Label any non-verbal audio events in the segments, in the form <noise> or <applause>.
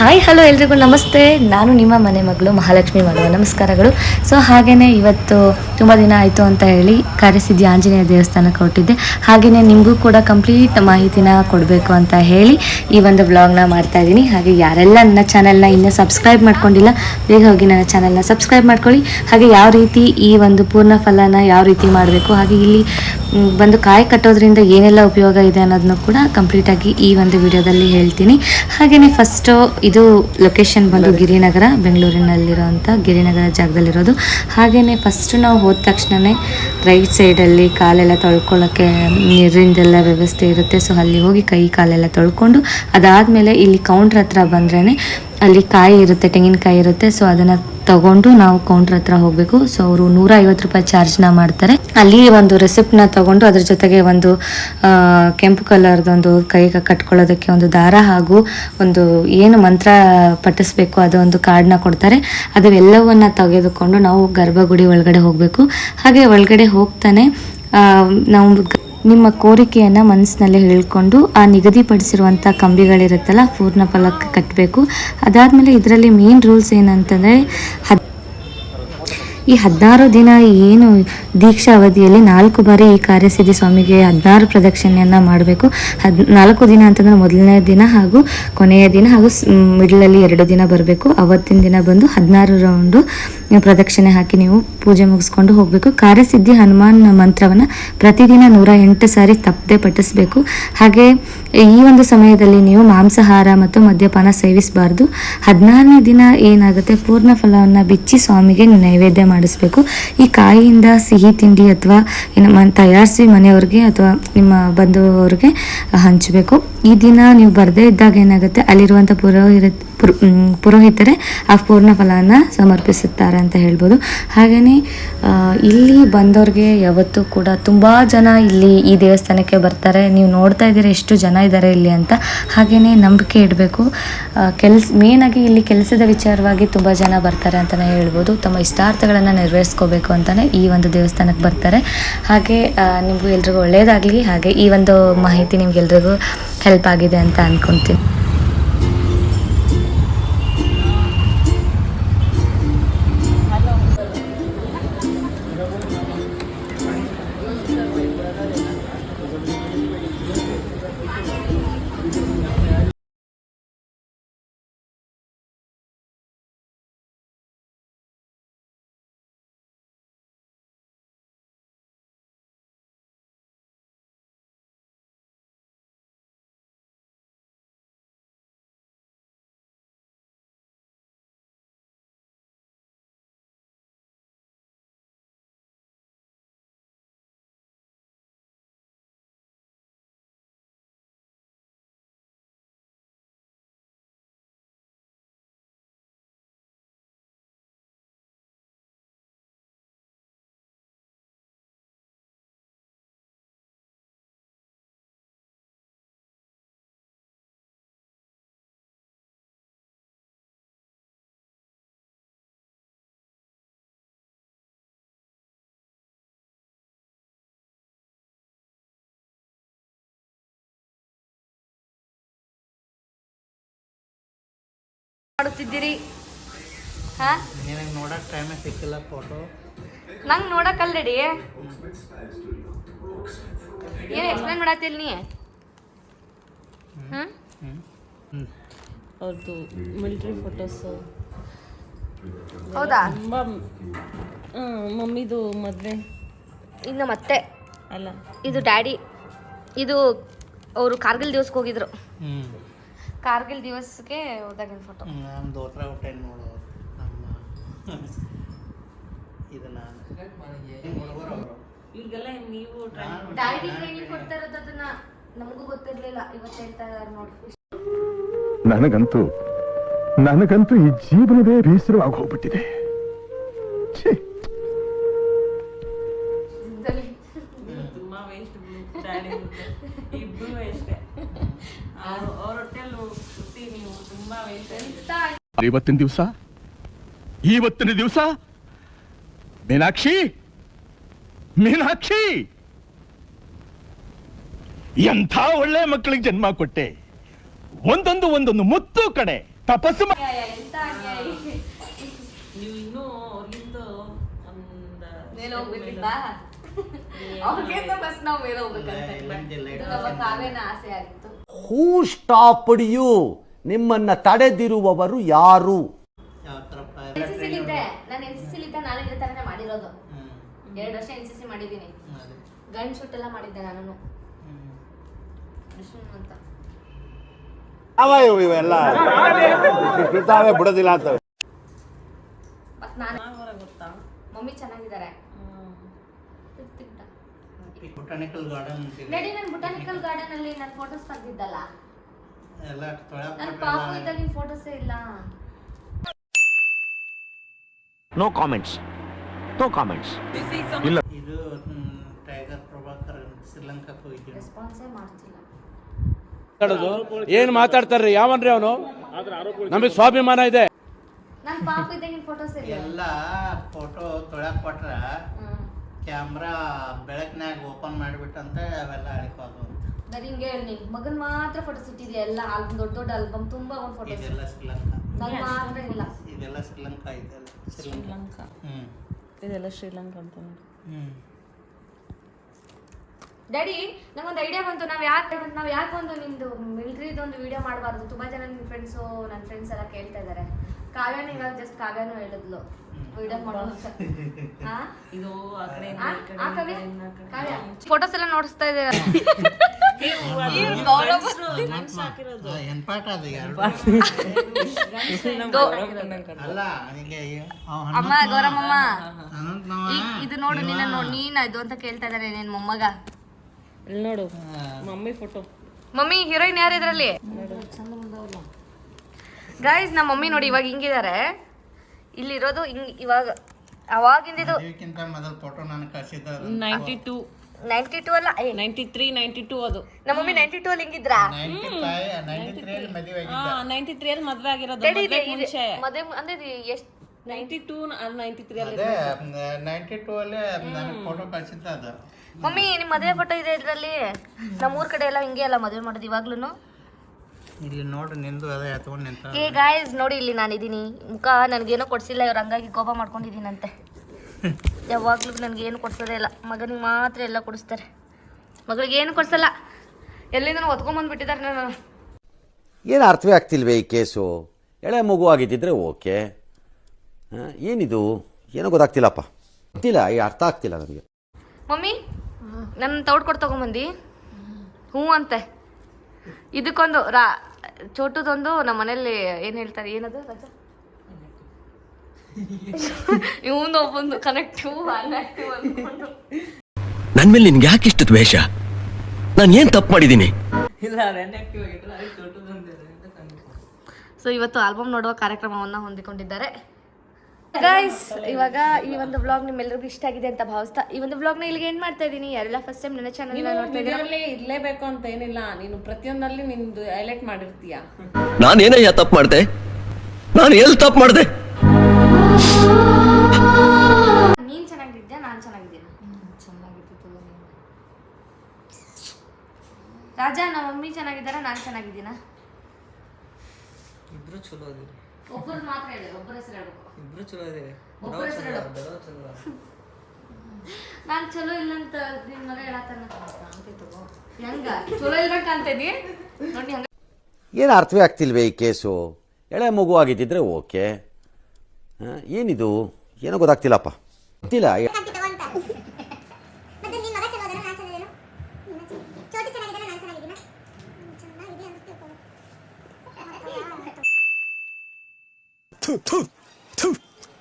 Hi hello ಎಲ್ರಿಗೂ, ನಮಸ್ತೆ. ನಾನು ನಿಮ್ಮ ಮನೆ ಮಗಳು ಮಹಾಲಕ್ಷ್ಮಿ ಮಾಡುವ ನಮಸ್ಕಾರಗಳು. ಸೊ ಹಾಗೆಯೇ ಇವತ್ತು ತುಂಬ ದಿನ ಆಯಿತು ಅಂತ ಹೇಳಿ ಕರೆಸಿದ್ದಿ ಆಂಜನೇಯ ದೇವಸ್ಥಾನಕ್ಕೆ ಹೊರಟಿದ್ದೆ. ಹಾಗೆಯೇ ನಿಮಗೂ ಕೂಡ ಕಂಪ್ಲೀಟ್ ಮಾಹಿತಿನ ಕೊಡಬೇಕು ಅಂತ ಹೇಳಿ ಈ ಒಂದು ವ್ಲಾಗ್ನ ಮಾಡ್ತಾ ಇದ್ದೀನಿ. ಹಾಗೆ ಯಾರೆಲ್ಲ ನನ್ನ ಚಾನಲ್ನ ಇನ್ನೂ ಸಬ್ಸ್ಕ್ರೈಬ್ ಮಾಡ್ಕೊಂಡಿಲ್ಲ, ಬೇಗ ಹೋಗಿ ನನ್ನ ಚಾನಲ್ನ ಸಬ್ಸ್ಕ್ರೈಬ್ ಮಾಡ್ಕೊಳ್ಳಿ. ಹಾಗೆ ಯಾವ ರೀತಿ ಈ ಒಂದು ಪೂರ್ಣ ಫಲನ ಯಾವ ರೀತಿ ಮಾಡಬೇಕು, ಹಾಗೆ ಇಲ್ಲಿ ಬಂದು ಕಾಯಿ ಕಟ್ಟೋದ್ರಿಂದ ಏನೆಲ್ಲ ಉಪಯೋಗ ಇದೆ ಅನ್ನೋದನ್ನು ಕೂಡ ಕಂಪ್ಲೀಟಾಗಿ ಈ ಒಂದು ವಿಡಿಯೋದಲ್ಲಿ ಹೇಳ್ತೀನಿ. ಹಾಗೆಯೇ ಫಸ್ಟು ಇದು ಲೊಕೇಶನ್ ಬಂದು ಗಿರಿನಗರ ಬೆಂಗಳೂರಿನಲ್ಲಿರೋಂಥ ಗಿರಿನಗರ ಜಾಗದಲ್ಲಿರೋದು. ಹಾಗೆಯೇ ಫಸ್ಟ್ ನಾವು ಹೋದ ತಕ್ಷಣವೇ ರೈಟ್ ಸೈಡಲ್ಲಿ ಕಾಲೆಲ್ಲ ತೊಳ್ಕೊಳ್ಳೋಕ್ಕೆ ನೀರಿಂದೆಲ್ಲ ವ್ಯವಸ್ಥೆ ಇರುತ್ತೆ. ಸೊ ಅಲ್ಲಿ ಹೋಗಿ ಕೈ ಕಾಲೆಲ್ಲ ತೊಳ್ಕೊಂಡು ಅದಾದಮೇಲೆ ಇಲ್ಲಿ ಕೌಂಟ್ರ್ ಹತ್ರ ಬಂದ್ರೇ ಅಲ್ಲಿ ಕಾಯಿ ಇರುತ್ತೆ ತೆಂಗಿನಕಾಯಿ ಇರುತ್ತೆ ಸೊ ಅದನ್ನ ತಗೊಂಡು ನಾವು ಕೌಂಟರ್ ಹತ್ರ ಹೋಗಬೇಕು. ಸೊ ಅವರು ನೂರ ಐವತ್ತು ರೂಪಾಯಿ ಚಾರ್ಜ್ನ ಮಾಡ್ತಾರೆ. ಅಲ್ಲಿ ಒಂದು ರೆಸಿಪ್ಟ್ನ ತಗೊಂಡು ಅದ್ರ ಜೊತೆಗೆ ಒಂದು ಕೆಂಪು ಕಲರ್ದೊಂದು ಕೈಗೆ ಕಟ್ಕೊಳ್ಳೋದಕ್ಕೆ ಒಂದು ದಾರ ಹಾಗೂ ಒಂದು ಏನು ಮಂತ್ರ ಪಠಿಸ್ಬೇಕು ಅದೊಂದು ಕಾರ್ಡ್ನ ಕೊಡ್ತಾರೆ. ಅದೆಲ್ಲವನ್ನ ತೆಗೆದುಕೊಂಡು ನಾವು ಗರ್ಭಗುಡಿ ಒಳಗಡೆ ಹೋಗಬೇಕು. ಹಾಗೆ ಒಳಗಡೆ ಹೋಗ್ತಾನೆ ನಾವು ನಿಮ್ಮ ಕೋರಿಕೆಯನ್ನು ಮನಸ್ಸಿನಲ್ಲೇ ಹೇಳ್ಕೊಂಡು ಆ ನಿಗದಿಪಡಿಸಿರುವಂಥ ಕಂಬಿಗಳಿರುತ್ತಲ್ಲ, ಪೂರ್ಣ ಫಲಕ್ಕೆ ಕಟ್ಟಬೇಕು ಅದಾದಮೇಲೆ ಇದರಲ್ಲಿ ಮೇನ್ ರೂಲ್ಸ್ ಏನಂತಂದರೆ, ಹದ್ ಈ ಹದಿನಾರು ದಿನ ಏನು ದೀಕ್ಷಾ ಅವಧಿಯಲ್ಲಿ ನಾಲ್ಕು ಬಾರಿ ಈ ಕಾರ್ಯಸಿದ್ಧಿ ಸ್ವಾಮಿಗೆ ಹದಿನಾರು ಪ್ರದಕ್ಷಿಣೆಯನ್ನು ಮಾಡಬೇಕು. ಹದ್ ನಾಲ್ಕು ದಿನ ಅಂತಂದ್ರೆ ಮೊದಲನೇ ದಿನ ಹಾಗೂ ಕೊನೆಯ ದಿನ ಹಾಗೂ ಮಿಡ್ಲಲ್ಲಿ ಎರಡು ದಿನ ಬರಬೇಕು. ಅವತ್ತಿನ ದಿನ ಬಂದು ಹದಿನಾರು ರೌಂಡು ಪ್ರದಕ್ಷಿಣೆ ಹಾಕಿ ನೀವು ಪೂಜೆ ಮುಗಿಸ್ಕೊಂಡು ಹೋಗಬೇಕು. ಕಾರ್ಯಸಿದ್ಧಿ ಹನುಮಾನ್ ಮಂತ್ರವನ್ನು ಪ್ರತಿದಿನ ನೂರ ಎಂಟು ಸಾರಿ ತಪ್ಪದೆ ಪಠಿಸಬೇಕು. ಹಾಗೆ ಈ ಒಂದು ಸಮಯದಲ್ಲಿ ನೀವು ಮಾಂಸಾಹಾರ ಮತ್ತು ಮದ್ಯಪಾನ ಸೇವಿಸಬಾರ್ದು. ಹದಿನಾರನೇ ದಿನ ಏನಾಗುತ್ತೆ? ಪೂರ್ಣ ಫಲವನ್ನು ಬಿಚ್ಚಿ ಸ್ವಾಮಿಗೆ ನೈವೇದ್ಯ ಮಾಡಿಸ್ಬೇಕು. ಈ ಕಾಯಿಯಿಂದ ಸಿಹಿ ತಿಂಡಿ ಅಥವಾ ತಯಾರಿಸಿ ಮನೆಯವ್ರಿಗೆ ಅಥವಾ ನಿಮ್ಮ ಬಂಧುವವ್ರಿಗೆ ಹಂಚಬೇಕು. ಈ ದಿನ ನೀವು ಬರದೇ ಇದ್ದಾಗ ಏನಾಗುತ್ತೆ? ಅಲ್ಲಿರುವಂಥ ಪುರೋಹಿತ ಪುರೋಹಿತರೆ ಆ ಪೂರ್ಣ ಫಲನ ಸಮರ್ಪಿಸುತ್ತಾರೆ ಅಂತ ಹೇಳ್ಬೋದು. ಹಾಗೆಯೇ ಇಲ್ಲಿ ಬಂದವ್ರಿಗೆ ಯಾವತ್ತೂ ಕೂಡ ತುಂಬ ಜನ ಇಲ್ಲಿ ಈ ದೇವಸ್ಥಾನಕ್ಕೆ ಬರ್ತಾರೆ. ನೀವು ನೋಡ್ತಾ ಇದ್ದೀರಾ ಎಷ್ಟು ಜನ ಇದ್ದಾರೆ ಇಲ್ಲಿ ಅಂತ. ಹಾಗೆಯೇ ನಂಬಿಕೆ ಇಡಬೇಕು. ಕೆಲ್ಸ ಮೇನಾಗಿ ಇಲ್ಲಿ ಕೆಲಸದ ವಿಚಾರವಾಗಿ ತುಂಬ ಜನ ಬರ್ತಾರೆ ಅಂತಲೇ ಹೇಳ್ಬೋದು. ತಮ್ಮ ಇಷ್ಟಾರ್ಥಗಳನ್ನು ನೆರವೇರಿಸ್ಕೋಬೇಕು ಅಂತಲೇ ಈ ಒಂದು ದೇವಸ್ಥಾನಕ್ಕೆ ಬರ್ತಾರೆ. ಹಾಗೆ ನಿಮಗೂ ಎಲ್ರಿಗೂ ಒಳ್ಳೆಯದಾಗಲಿ ಹಾಗೆ ಈ ಒಂದು ಮಾಹಿತಿ ನಿಮ್ಗೆಲ್ರಿಗೂ ಹೆಲ್ಪ್ ಆಗಿದೆ ಅಂತ ಅಂದ್ಕೊತೀನಿ ಮಾಡುತ್ತಿದ್ದೀರಿ ಹಾ? ನಿನಗೆ ನೋಡಕ್ ಟೈಮೇ ಸಿಕ್ಕಿಲ್ಲ ಫೋಟೋ ನಂಗೆ ನೋಡಕ್ ಅಲ್ರೆಡಿ? ಏನು ಎಕ್ಸ್ಪ್ಲೇನ್ ಮಾಡತ್ತಿಲ್ಲ ನೀ? ಹ್ಮ್? ಅವ್ರದ್ದು ಮಿಲ್ಟ್ರಿ ಫೋಟೋಸ್ ಹೌದಾ? ತುಂಬಾ ಮಮ್ಮಿದು ಮದುವೆ. ಇನ್ನು ಮತ್ತೆ? ಅಲ್ಲ. ಇದು ಡ್ಯಾಡಿ. ಇದು ಅವರು ಕಾರ್ಗಿಲ್ ದಿವಸಕ್ಕೆ ಹೋಗಿದ್ರು. ಹ್ಞೂ ಕಾರ್ಗಿಲ್ ದಿವಸಕ್ಕೆ ಹೋದಾಗಿನ ಫೋಟೋ ನಮ್ಮ ದೋತ್ರ ಹೊಟ್ಟೆ ನೋಡು. ನಮ್ಮ ಇದು ನಾನು ಇವ್ರಿಗೆಲ್ಲ ನೀವು ಡೈರಿ ಟ್ರೈನಿಂಗ್ ಕೊಡ್ತಾ ಇರೋದು ಅದನ್ನ ನಮಗೂ ಗೊತ್ತಿರಲಿಲ್ಲ. ಇವತ್ತು ಹೇಳ್ತಾ ಇದ್ದಾರೆ ನೋಡಿ. ನನಗಂತೂ ನನಗಂತೂ ಈ ಜೀವನವೇ ಬೇಸರವಾಗಿ ಹೋಗ್ಬಿಟ್ಟಿದೆ. ಛೀ. ಇವತ್ತಿನ ದಿವಸ? ಇವತ್ತಿನ ದಿವಸ? ಮೀನಾಕ್ಷಿ? ಮೀನಾಕ್ಷಿ? ಎಂಥ ಒಳ್ಳೆ ಮಕ್ಕಳಿಗೆ ಜನ್ಮ ಕೊಟ್ಟೆ. ಒಂದೊಂದು ಒಂದೊಂದು ಮುತ್ತು ಕಡೆ ತಪಸ್ಸು ಹೂ ಸ್ಟಾಪ್ ಯು ನಿಮ್ಮನ್ನ ತಡೆದಿರುವವರು ಯಾರು? ನಾನು ಎನ್ ಸಿ ಸಿಲಿದ್ದ ನಾನು ಇದೇ ತರನೇ ಮಾಡಿರೋದು. ಎರಡು ವರ್ಷ ಎನ್ ಸಿ ಸಿ ಮಾಡಿದ್ದೀನಿ. ಅದೇ. ಗಂಡ್ ಶೂಟ್ ಎಲ್ಲ ಮಾಡಿದ್ದೆ ನಾನು ಇವೆಲ್ಲ. ಬಿಡ್ತಾವೆ ಬಿಡೋದಿಲ್ಲ ಅಂತ. ಮತ್ ನಾನು ಮಮ್ಮಿ ಚೆನ್ನಾಗಿದ್ದಾರೆ. ಹ್ಮ್. ಬೊಟಾನಿಕಲ್ ಗಾರ್ಡನ್ ನಡಿ ನಾನು ಬೊಟಾನಿಕಲ್ ಗಾರ್ಡನ್ ಅಲ್ಲಿ ನನ್ನ ಫೋಟೋಸ್ ತೆಗ್ದಿದ್ದಲ್ಲ. ಎಲ್ಲ ತೊಳಕ್ ನನ್ನ ಪಾಪು ಇದ್ದಾಗಿನ ಫೋಟೋಸೇ ಇಲ್ಲ. ನೋ ಕಾಮೆಂಟ್ಸ್ ನೋ ಕಾಮೆಂಟ್ಸ್ ಇದು ಟೈಗರ್ ಪ್ರಭಾಕರ್ ಶ್ರೀಲಂಕಾಕ್ಕೆ ಹೋಗಿದ್ದೀನಿ ರೆಸ್ಪಾನ್ಸೇ ಮಾಡ್ತಿಲ್ಲ. ಏನ್ ಮಾತಾಡ್ತಾರ್ರಿ? ಯಾವನ್ರಿ ಅವನು? ನಮಗೆ ಸ್ವಾಭಿಮಾನ ಇದೆ. ನನ್ನ ಪಾಪು ಇದ್ದಾಗಿನ ಫೋಟೋಸ್ ಇಲ್ಲ. ಎಲ್ಲ ಫೋಟೋ ತೊಳ್ಯಾಕ್ ಕೊಟ್ರ ಹ್ಮ್. ಕ್ಯಾಮ್ರಾ ಬೆಳಕಿನಾಗ ಓಪನ್ ಮಾಡಿಬಿಟ್ಟಂತೆ ಅವೆಲ್ಲ ಅಳಿಕೋದು ಬರೀ ಹಿಂಗೆ ಹೇಳಿ ನೀನ್ ಮಗನ್ ಮಾತ್ರ ಫೋಟೋಸ್ ಇಟ್ಟಿದ್ಯಾ? ಎಲ್ಲ ಆಲ್ಬಮ್ ದೊಡ್ಡ ದೊಡ್ಡ ಆಲ್ಬಮ್ ತುಂಬಾ ಒಂದು ಫೋಟೋಸ್ ಇದೆಲ್ಲ ಶ್ರೀಲಂಕಾ. ನನ್ ಮಾತ್ರ ಇಲ್ಲ. ಇದೆಲ್ಲ ಶ್ರೀಲಂಕಾ ಇದೆಲ್ಲ ಶ್ರೀಲಂಕಾ. ಇದೆಲ್ಲ ಶ್ರೀಲಂಕಾ ಅಂತ ನೋಡಿ. ಹ್ಮ್. ಡ್ಯಾಡಿ ನಂಗೊಂದು ಐಡಿಯಾ ಬಂತು. ನಾವು ಯಾಕೆ ನಾವು ಯಾಕೆ ಒಂದು ನಿಮ್ದು ಮಿಲ್ಟ್ರಿದು ಒಂದು ವಿಡಿಯೋ ಮಾಡಬಾರ್ದು? ತುಂಬಾ ಜನ ನಿಮ್ಮ ಫ್ರೆಂಡ್ಸು ನನ್ನ ಫ್ರೆಂಡ್ಸ್ ಎಲ್ಲ ಕೇಳ್ತಾ ಇದ್ದಾರೆ ಕಾವ್ಯನ ಇವಾಗ ಜಸ್ಟ್ ಕಾವ್ಯನು ಹೇಳಿದ್ಲು. ವಿಡಿಯೋ ಮಾಡೋದು ಫೋಟೋಸ್ ಎಲ್ಲ ನೋಡಿಸ್ತಾ ಇದ್ದೀರಾ? <laughs> <laughs> ಅಮ್ಮ ಇದು ನೋಡು ನಿನ್ನ ನೋಡ್ ನೀನ್ ಇದು ಅಂತ ಕೇಳ್ತಾ ಇದ್ದಾರೆ ನಿನ್ ಮೊಮ್ಮಗ. ಇಲ್ಲಿ ನೋಡು. ಮಮ್ಮಿ ಫೋಟೋ ಮಮ್ಮಿ ಹೀರೋಯಿನ್ ಯಾರು ಇದ್ರಲ್ಲಿ? ಗೈಸ್ ನಮ್ಮ ಮಮ್ಮಿ ನೋಡಿ ಇವಾಗ ಹಿಂಗಿದ್ದಾರೆ ಇಲ್ಲಿರೋದು ಹಿಂಗ್ ಇವಾಗ ಅವಾಗಿಂದಿದು ಇದಕ್ಕಿಂತ ಮೊದಲ ಫೋಟೋ ನಾನು ಕಳ್ಸಿದ್ದ ನೈಂಟಿ ಟೂ ನೈಂಟಿ ಟೂ ಅಲ್ಲ? ನೈಂಟಿ ತ್ರೀ ನೈಂಟಿ ಟೂ ಅದು. ನಮ್ಮ ಮಮ್ಮಿ ನೈಂಟಿ ಟೂ ಅಲ್ಲಿ ಹಿಂಗಿದ್ರಾ? ನೈಂಟಿ ತ್ರೀ ಅಲ್ಲಿ ಮದುವೆ ಆಗಿರೋದು. ಮದ್ವೆ ಅಂದ್ರೆ ಎಷ್ಟ್? ನೈಂಟಿ ಟೂ ನೈಂಟಿ ತ್ರೀ ಅಲ್ಲಿ ಅದೇ ನೈಂಟಿ ಟೂ ಅಲ್ಲಿ ಫೋಟೋ ಕಳ್ಸಿದ್ದ ಅದು ಮಮ್ಮಿ ನಿಮ್ಮ ಮದುವೆ ಫೋಟೋ ಇದೆ ಇದರಲ್ಲಿ? ನಮ್ಮ ಊರ್ ಕಡೆ ಎಲ್ಲ ಹಿಂಗೆ ಅಲ್ಲ ಮದುವೆ ಮಾಡೋದು ಇವಾಗ್ಲೂ ಇಲ್ಲಿ ನೋಡು ನಿಂದು ಅದೇ ಎತ್ಕೊಂಡು ನಿಂತ. ಏ ಗಾಯ್ಸ್ ನೋಡಿ ಇಲ್ಲಿ ನಾನಿದ್ದೀನಿ. ಮುಖ ನನಗೇನೋ ಕೊಡ್ಸಿಲ್ಲ ಇವ್ರು ಹಂಗಾಗಿ ಕೋಪ ಮಾಡ್ಕೊಂಡಿದ್ದೀನಂತೆ. ಯಾವಾಗ್ಲೂ ನನಗೇನು ಕೊಡ್ಸೋದೇ ಇಲ್ಲ. ಮಗನಿಗೆ ಮಾತ್ರ ಎಲ್ಲ ಕೊಡಿಸ್ತಾರೆ. ಮಗಳಿಗೆ ಏನು ಕೊಡ್ಸಲ್ಲ. ಎಲ್ಲಿಂದ ಹೊತ್ಕೊಂಬಂದ್ಬಿಟ್ಟಿದ್ದಾರೆ ನಾನು ಏನು ಅರ್ಥವೇ ಆಗ್ತಿಲ್ವೇ ಈ ಕೇಸು? ಎಳೆ ಮಗು ಆಗಿದ್ದಿದ್ರೆ ಓಕೆ. ಏನಿದು? ಏನೋ ಗೊತ್ತಾಗ್ತಿಲ್ಲಪ್ಪ. ಗೊತ್ತಿಲ್ಲ ಈ ಅರ್ಥ ಆಗ್ತಿಲ್ಲ ನನಗೆ. ಮಮ್ಮಿ ನನ್ನ ತೌಡ್ ಕೊಡ್ ತಗೊಂಬಂದಿ. ಹ್ಞೂ ಅಂತೆ. ಇದಕ್ಕೊಂದು ರಾ ಚೋಟುದೊಂದು ನಮ್ಮ ಮನೇಲಿ ಏನು ಹೇಳ್ತಾರೆ ಏನದು ರಜಾ? ಇವನು ಒಬ್ಬೊಂದು ಕನೆಕ್ಟಿವ್ ಅನ್ಆಕ್ಟಿವ್ ಅಂದ್ಕೊಂಡು ನನ್ ಮೇಲೆ ನಿನ್ಗೆ ಯಾಕೆ ಇಷ್ಟು ದ್ವೇಷ? ನಾನು ಏನ್ ತಪ್ಪು ಮಾಡಿದ್ದೀನಿ ಸೊ ಇವತ್ತು ಆಲ್ಬಮ್ ನೋಡುವ ಕಾರ್ಯಕ್ರಮವನ್ನು ಹೊಂದಿಕೊಂಡಿದ್ದಾರೆ. ಗೈಸ್ ಇವಾಗ ಈ ಒಂದು ವ್ಲಾಗ್ ನಿಮ್ಮೆಲ್ಲರಿಗೂ ಇಷ್ಟ ಆಗಿದೆ ಅಂತ ಭಾವಿಸ್ತಾ ಈ ಒಂದು ವ್ಲಾಗ್ನ ಇಲ್ಲಿಗೆ ಏನ್ ಮಾಡ್ತಾ ಇದ್ದೀನಿ ಯಾರೆಲ್ಲ ಫಸ್ಟ್ ಟೈಮ್ ನನ್ನ ಚಾನಲ್ ನೋಡ್ತಾ ಇದ್ದೀರಾ? ವಿಡಿಯೋಲಿ ಇರ್ಲೇಬೇಕು ಅಂತ ಏನಿಲ್ಲ. ನೀನು ಪ್ರತಿಯೊಂದಲ್ಲಿ ನಿಂದು ಹೈಲೈಟ್ ಮಾಡಿರ್ತೀಯ. ನಾನೇನಯ್ಯ ತಪ್ಪು ಮಾಡ್ದೆ? ನಾನು ಎಲ್ಲಿ ತಪ್ಪು ಮಾಡ್ದೆ? ನೀನ್ ಚೆನ್ನಾಗಿದ್ಯಾ ನಾನ್ ಚೆನ್ನಾಗಿದ್ದೀನಿ? ಚೆನ್ನಾಗಿದ್ದು ರಾಜ ನಮ್ಮ ಮಮ್ಮಿ ಚೆನ್ನಾಗಿದ್ದಾರ ನಾನ್ ಚೆನ್ನಾಗಿದ್ದೀನಾ? ಇಬ್ರು ಚಲೋ ಅದಿರಿ ಒಬ್ಬರು ಮಾತ್ರ ಹೇಳಿ ಒಬ್ಬರ ಹೆಸರು ಹೇಳ್ಬೇಕು. ಇಬ್ರು ಚಲೋ ಅದಿರಿ ಒಬ್ಬರ ಹೆಸರು ಹೇಳು ನಾನ್ ಚಲೋ ಇಲ್ಲ ಅಂತ ನಿನ್ ಮಗ ಹೇಳತ್ತಾನ? ಹೆಂಗ? ಚಲೋ ಇಲ್ದಂಗ ಕಾಣ್ತೇನಿ? ನೋಡಿ ಹಂಗ. ಏನು ಅರ್ಥವೇ ಆಗ್ತಿಲ್ವೇ ಈ ಕೇಸು? ಎಳೆ ಮಗು ಆಗಿದ್ದಿದ್ರೆ ಓಕೆ. ಏನಿದು? ಏನೋ ಗೊತ್ತಾಗ್ತಿಲ್ಲಪ್ಪ. ಗೊತ್ತಿಲ್ಲ ಈ ಮತ್ತೆ ನಿನ್ ಮಗ ಚಲೋ ಅದನ ನಾನ್ ಚೆನ್ನಾಗಿದ್ದೇನೋ ಚೋಟಿ ಚೆನ್ನಾಗಿದ್ದಾನ ನಾನ್ ಚೆನ್ನಾಗಿದ್ದೀನ ಚೆನ್ನಾಗಿದೆ ಅಂತ ತಿಳ್ಕೊಳ್ಳಿ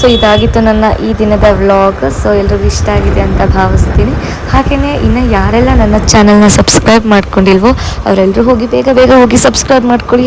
ಸೊ ಇದಾಗಿತ್ತು ನನ್ನ ಈ ದಿನದ ವ್ಲಾಗ್ ಸೊ ಎಲ್ರಿಗೂ ಇಷ್ಟ ಆಗಿದೆ ಅಂತ ಭಾವಿಸ್ತೀನಿ. ಹಾಗೆಯೇ ಇನ್ನು ಯಾರೆಲ್ಲ ನನ್ನ ಚಾನಲ್ನ ಸಬ್ಸ್ಕ್ರೈಬ್ ಮಾಡ್ಕೊಂಡಿಲ್ವೋ ಅವರೆಲ್ಲರೂ ಹೋಗಿ ಬೇಗ ಬೇಗ ಹೋಗಿ ಸಬ್ಸ್ಕ್ರೈಬ್ ಮಾಡ್ಕೊಳ್ಳಿ.